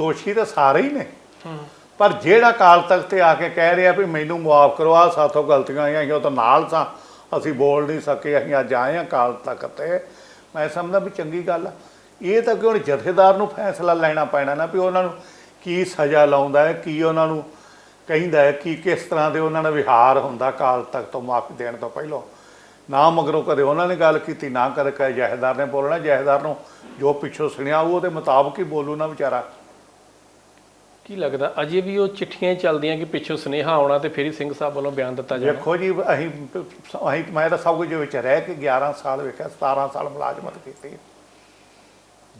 ਦੋਸ਼ੀ ਤਾਂ ਸਾਰੇ ਹੀ ਨੇ। ਪਰ ਜਿਹੜਾ ਕਾਲ ਤਖਤ ਤੇ ਆ ਕੇ ਕਹਿ ਰਿਹਾ ਵੀ ਮੈਨੂੰ ਮਾਫ ਕਰੋ ਆ ਸਾਥੋਂ ਗਲਤੀਆਂ ਆਈਆਂ ਸੀ ਉਹ ਤਾਂ ਨਾਲ ਸਾਂ, ਅਸੀਂ ਬੋਲ ਨਹੀਂ ਸਕੇ, ਅਸੀਂ ਅੱਜ ਆਏ ਆ ਕਾਲ ਤਖਤ ਤੇ। ਮੈਂ ਸਮਝਦਾ ਵੀ ਚੰਗੀ ਗੱਲ ਆ। ਇਹ ਤਾਂ ਕਿ ਹੁਣ ਜਥੇਦਾਰ ਨੂੰ ਫੈਸਲਾ ਲੈਣਾ ਪੈਣਾ ਨਾ ਵੀ ਉਹਨਾਂ ਨੂੰ ਕੀ ਸਜ਼ਾ ਲਾਉਂਦਾ ਹੈ, ਕੀ ਉਹਨਾਂ ਨੂੰ ਕਹਿੰਦਾ ਹੈ, ਕਿ ਕਿਸ ਤਰ੍ਹਾਂ ਦੇ ਉਹਨਾਂ ਦਾ ਵਿਹਾਰ ਹੁੰਦਾ ਕਾਲ ਤਖਤ ਤੋਂ ਮਾਫੀ ਦੇਣ ਤੋਂ ਪਹਿਲਾਂ। ਨਾ ਮਗਰੋਂ ਕਦੇ ਉਹਨਾਂ ਨੇ ਗੱਲ ਕੀਤੀ, ਨਾ ਕਦੇ ਕਹੇ ਜਹੇਦਾਰ ਨੇ ਬੋਲਣਾ। ਜਹੇਦਾਰ ਨੂੰ ਜੋ ਪਿੱਛੋਂ ਸੁਣਿਆ ਉਹ ਉਹਦੇ ਮੁਤਾਬਕ ਹੀ ਬੋਲੂ ਨਾ ਵਿਚਾਰਾ। ਕੀ ਲੱਗਦਾ? ਅਜੇ ਵੀ ਉਹ ਚਿੱਠੀਆਂ ਹੀ ਚੱਲਦੀਆਂ ਕਿ ਪਿੱਛੋਂ ਸੁਨੇਹਾ ਆਉਣਾ ਤੇ ਫਿਰ ਹੀ ਸਿੰਘ ਸਾਹਿਬ ਵੱਲੋਂ ਬਿਆਨ ਦਿੱਤਾ ਜਾਣਾ। ਦੇਖੋ ਜੀ ਅਸੀਂ ਅਸੀਂ ਮੈਂ ਤਾਂ ਸਭ ਕੁਝ ਵਿੱਚ ਰਹਿ ਕੇ 11 ਸਾਲ ਵੇਖਿਆ 17 ਸਾਲ ਮੁਲਾਜ਼ਮਤ ਕੀਤੀ।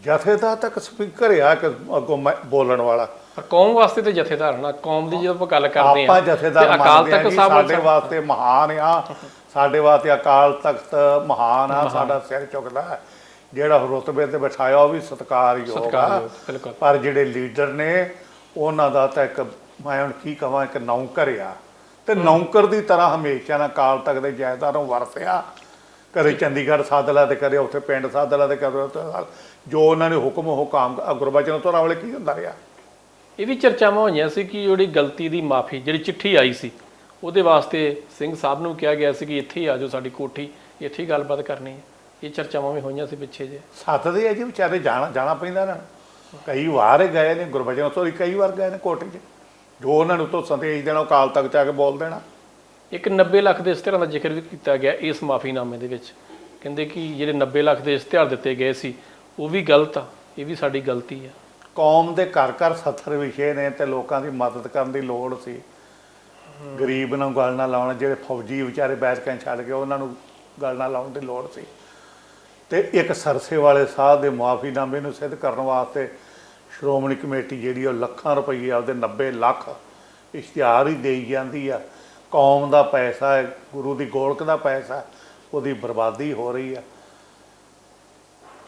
ਜਥੇਦਾਰ ਤੱਕ ਸਪੀਕਰ ਆ ਕਿ ਅੱਗੋਂ ਬੋਲਣ ਵਾਲਾ। ਪਰ ਕੌਮ ਵਾਸਤੇ ਤੇ ਜਥੇਦਾਰ ਨਾ। ਕੌਮ ਦੀ ਜਦੋਂ ਆਪਾਂ ਗੱਲ ਕਰਦੇ ਆਪਾਂ ਆ ਜਥੇਦਾਰ ਤੇ ਅਕਾਲ ਮੰਨਦੇ ਆ ਤਖਤ ਸਾਹਿਬ ਸਾਡੇ ਵਾਸਤੇ ਮਹਾਨ ਆ। ਸਾਡੇ ਵਾਸਤੇ ਅਕਾਲ ਤਖਤ ਮਹਾਨ ਆ ਸਾਡਾ ਸਿਰ ਝੁਕਦਾ। ਜਿਹੜਾ ਰੁਤਬੇ ਤੇ ਬਿਠਾਇਆ ਉਹ ਵੀ ਸਤਿਕਾਰਯੋਗ ਆ। ਪਰ ਜਿਹੜੇ ਲੀਡਰ ਨੇ ਉਹਨਾਂ ਦਾ ਤਾਂ ਇੱਕ ਮੈਂ ਹੁਣ ਕੀ ਕਹਾਂ ਇੱਕ ਨੌਕਰ ਆ। ਤੇ ਨੌਕਰ ਦੀ ਤਰ੍ਹਾਂ ਹਮੇਸ਼ਾ ਨਾ ਕਾਲ ਤੱਕ ਦੇ ਜਾਇਦਾਰ ਨੂੰ ਵਰਤਿਆ। ਕਦੇ ਚੰਡੀਗੜ੍ਹ ਸੱਦ ਲਾ ਤੇ ਕਦੇ ਉੱਥੇ ਪਿੰਡ ਸੱਦ ਲਾ ਤੇ ਕਦੇ ਉੱਥੇ ਜੋ ਉਹਨਾਂ ਨੇ ਹੁਕਮ ਉਹ ਕੰਮ ਗੁਰਬਚਨ ਤੋਂ ਰਾਵਲੇ ਕੀ ਹੁੰਦਾ ਰਿਹਾ? ਇਹ ਵੀ ਚਰਚਾਵਾਂ ਹੋਈਆਂ ਸੀ ਕਿ ਜਿਹੜੀ ਗਲਤੀ ਦੀ ਮਾਫੀ ਜਿਹੜੀ ਚਿੱਠੀ ਆਈ ਸੀ ਉਹਦੇ ਵਾਸਤੇ ਸਿੰਘ ਸਾਹਿਬ ਨੂੰ ਕਿਹਾ ਗਿਆ ਸੀ ਕਿ ਇੱਥੇ ਹੀ ਆ ਜਾਓ ਸਾਡੀ ਕੋਠੀ ਇੱਥੇ ਹੀ ਗੱਲਬਾਤ ਕਰਨੀ ਹੈ। ਇਹ ਚਰਚਾਵਾਂ ਵੀ ਹੋਈਆਂ ਸੀ ਪਿੱਛੇ ਜੇ ਸੱਦਦੇ ਆ ਜੀ ਵਿਚਾਰੇ ਜਾਣਾ ਜਾਣਾ ਪੈਂਦਾ ਨੂੰ। ਕਈ ਵਾਰ ਗਏ ਨੇ ਗੁਰਬਚਨ ਤੋਂ ਕਈ ਵਾਰ ਗਏ ਨੇ ਕੋਟੇ 'ਚ। ਜੋ ਉਹਨਾਂ ਨੂੰ ਤੋਂ ਸੰਦੇਸ਼ ਦੇਣਾ ਉਹ ਕਾਲ ਤੱਕ ਜਾ ਕੇ ਬੋਲ ਦੇਣਾ। ਇੱਕ 90 ਲੱਖ ਦੇ ਇਸ਼ਤਿਹਾਰਾਂ ਦਾ ਜ਼ਿਕਰ ਵੀ ਕੀਤਾ ਗਿਆ ਇਸ ਮਾਫੀਨਾਮੇ ਦੇ ਵਿੱਚ। ਕਹਿੰਦੇ ਕਿ ਜਿਹੜੇ 90 ਲੱਖ ਦੇ ਇਸ਼ਤਿਹਾਰ ਦਿੱਤੇ ਗਏ ਸੀ ਉਹ ਵੀ ਗਲਤ ਆ ਇਹ ਵੀ ਸਾਡੀ ਗਲਤੀ ਆ। ਕੌਮ ਦੇ ਘਰ ਘਰ 70 ਵਿਸ਼ੇ ਨੇ ਤੇ ਲੋਕਾਂ ਦੀ ਮਦਦ ਕਰਨ ਦੀ ਲੋੜ ਸੀ। ਗਰੀਬ ਨੂੰ ਗੱਲ ਨਾ ਲਾਉਣ ਜਿਹੜੇ ਫੌਜੀ ਵਿਚਾਰੇ ਬੈਠ ਕੇ ਛੱਡ ਕੇ ਉਹਨਾਂ ਨੂੰ ਗੱਲ ਨਾ ਲਾਉਣ ਦੀ ਲੋੜ ਸੀ। ਤੇ ਇੱਕ ਸਰਸੇ ਵਾਲੇ ਸਾਹਿਬ ਦੇ ਮਾਫੀਨਾਮੇ ਨੂੰ ਸਿੱਧ ਕਰਨ ਵਾਸਤੇ ਸ਼੍ਰੋਮਣੀ ਕਮੇਟੀ ਜਿਹੜੀ ਉਹ ਲੱਖਾਂ ਰੁਪਏ ਆਪਦੇ 90 ਲੱਖ ਇਸ਼ਤਿਹਾਰ ਹੀ ਦੇਈ ਜਾਂਦੀ ਆ। ਕੌਮ ਦਾ ਪੈਸਾ ਹੈ, ਗੁਰੂ ਦੀ ਗੋਲਕ ਦਾ ਪੈਸਾ, ਉਹਦੀ ਬਰਬਾਦੀ ਹੋ ਰਹੀ ਆ।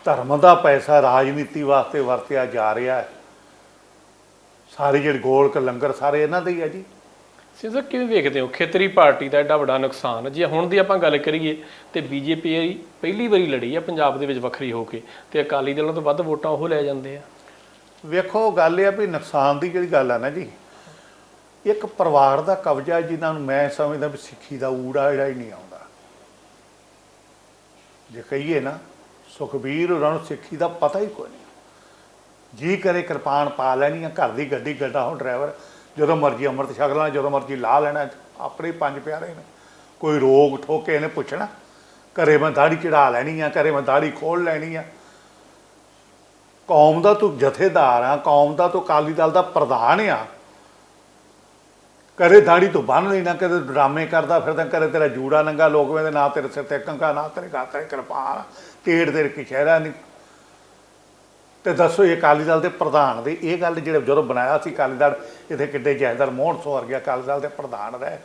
ਧਰਮ ਦਾ ਪੈਸਾ ਰਾਜਨੀਤੀ ਵਾਸਤੇ ਵਰਤਿਆ ਜਾ ਰਿਹਾ ਹੈ। ਸਾਰੀ ਜਿਹੜੀ ਗੋਲਕ ਲੰਗਰ ਸਾਰੇ ਇਹਨਾਂ ਦੇ ਹੀ ਆ ਜੀ। ਸਿੰਘ ਕਿਵੇਂ ਵੇਖਦੇ ਹੋ? ਖੇਤਰੀ ਪਾਰਟੀ ਦਾ ਐਡਾ ਵੱਡਾ ਨੁਕਸਾਨ ਜੇ ਹੁਣ ਦੀ ਆਪਾਂ ਗੱਲ ਕਰੀਏ ਤੇ ਬੀਜੇਪੀ ਪਹਿਲੀ ਵਾਰੀ ਲੜੀ ਆ ਪੰਜਾਬ ਦੇ ਵਿੱਚ ਵੱਖਰੀ ਹੋ ਕੇ ਤੇ ਅਕਾਲੀ ਦਲਾਂ ਤੋਂ ਵੱਧ ਵੋਟਾਂ ਉਹ ਲੈ ਜਾਂਦੇ ਆ। ਵੇਖੋ, ਗੱਲ ਇਹ ਆ ਵੀ ਨੁਕਸਾਨ ਦੀ ਜਿਹੜੀ ਗੱਲ ਆ ਨਾ ਜੀ, ਇੱਕ ਪਰਿਵਾਰ ਦਾ ਕਬਜ਼ਾ ਜਿਨ੍ਹਾਂ ਨੂੰ ਮੈਂ ਸਮਝਦਾ ਵੀ ਸਿੱਖੀ ਦਾ ਊੜਾ ਜਿਹੜਾ ਹੀ ਨਹੀਂ ਆਉਂਦਾ। ਜੇ ਕਹੀਏ ਨਾ, ਸੁਖਬੀਰ ਉਹਨਾਂ ਨੂੰ ਸਿੱਖੀ ਦਾ ਪਤਾ ਹੀ ਕੋਈ ਨਹੀਂ। ਜੀ ਕਰੇ ਕਿਰਪਾਨ ਪਾ ਲੈਣੀ ਆ, ਘਰ ਦੀ ਗੱਡੀ ਗੱਡਾ ਹੋ ਡਰਾਈਵਰ ਜਦੋਂ ਮਰਜ਼ੀ ਅੰਮ੍ਰਿਤ ਛਕ ਲੈਣਾ, ਜਦੋਂ ਮਰਜ਼ੀ ਲਾ ਲੈਣਾ, ਆਪਣੇ ਪੰਜ ਪਿਆਰੇ ਨੇ। ਕੋਈ ਰੋਗ ਠੋਕੇ ਨੇ ਪੁੱਛਣਾ, ਘਰੇ ਮੈਂ ਦਾੜੀ ਚੜਾ ਲੈਣੀ ਆ, ਘਰੇ ਮੈਂ ਦਾੜੀ ਖੋਲ ਲੈਣੀ ਆ। ਕੌਮ ਦਾ ਤੂੰ ਜਥੇਦਾਰ ਆ, ਕੌਮ ਦਾ ਤੂੰ ਅਕਾਲੀ ਦਲ ਦਾ ਪ੍ਰਧਾਨ ਆ। ਕਰੇ ਦਾੜੀ ਤੋਂ ਬੰਨ ਲੈਣਾ ਕਦੇ ਡਰਾਮੇ ਕਰਦਾ ਫਿਰਦਾ ਕਰੇ ਤੇਰਾ ਜੂੜਾ ਨੰਗਾ, ਲੋਕ ਵੇਂਦੇ ਨਾ ਤੇਰੇ ਸਿਰ ਤੇ ਕੰਕਾ, ਨਾ ਤੇਰੇ ਗਾਤ ਕਿਰਪਾਨ ਤੇੜ ਤੇਰੇ ਕੀ ਚਿਹਰਾ ਨਹੀਂ ਤੇ ਦੱਸੋ ਇਹ ਅਕਾਲੀ ਦਲ ਦੇ ਪ੍ਰਧਾਨ ਦੇ, ਇਹ ਗੱਲ ਜਿਹੜੇ ਜਦੋਂ ਬਣਾਇਆ ਸੀ ਅਕਾਲੀ ਦਲ, ਇੱਥੇ ਕਿੱਡੇ ਜਾਇਦਾਰ ਮੋਹਨ ਸੋ ਵਰਗੇ ਅਕਾਲੀ ਦਲ ਦੇ ਪ੍ਰਧਾਨ ਰਹੇ।